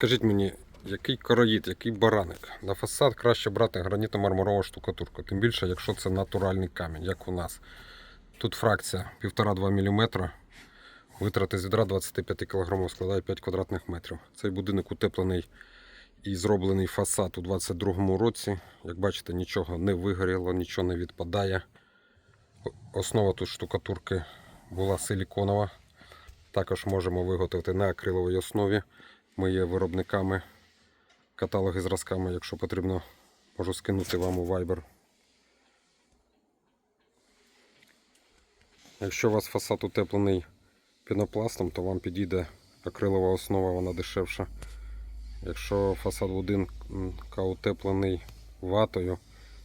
Скажіть мені, який короїд, який бараник? На фасад краще брати гранітно-мармурова штукатурка, тим більше, якщо це натуральний камінь, як у нас. Тут фракція 1,5-2 мм, витрати з відра 25 кг складає 5 квадратних метрів. Цей будинок утеплений і зроблений фасад у 22-му році. Як бачите, нічого не вигоріло, нічого не відпадає. Основа тут штукатурки була силіконова. Також можемо виготовити на акриловій основі. Ми є виробниками каталоги зразками, якщо потрібно, можу скинути вам у Viber. Якщо у вас фасад утеплений пінопластом, то вам підійде акрилова основа, вона дешевша. Якщо фасад будинка утеплений ватою,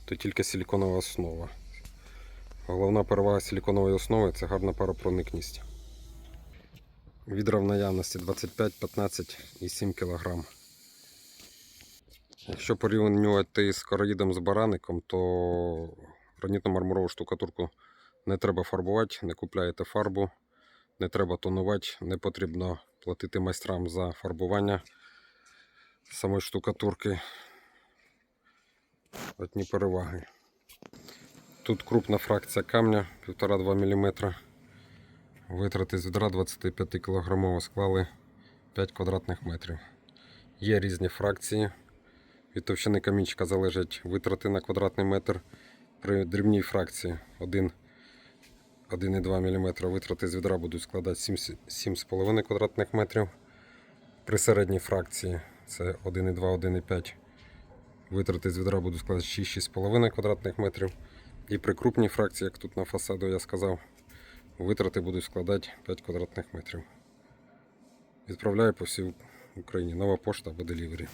то тільки силіконова основа. Головна перевага силіконової основи це гарна паропроникність. Відра в наявності 25, 15 і 7 кг. Якщо порівнювати з короїдом з бараником, то гранітно-мармурову штукатурку не треба фарбувати, не купляєте фарбу, не треба тонувати, не потрібно платити майстрам за фарбування самої штукатурки. Одні переваги. Тут крупна фракція камня 1,5-2 мм. Витрати з відра 25 кг склали 5 квадратних метрів. Є різні фракції. Від товщини камінчика залежать витрати на квадратний метр. При дрібній фракції 1 1,2 мм витрати з відра будуть складати 7,5 квадратних метрів. При середній фракції це 1,2 1,5 витрати з відра будуть складати 6-6,5 квадратних метрів. І при крупній фракції, як тут на фасаду я сказав, витрати будуть складати 5 квадратних метрів. Відправляю по всій Україні. Нова пошта або делівері.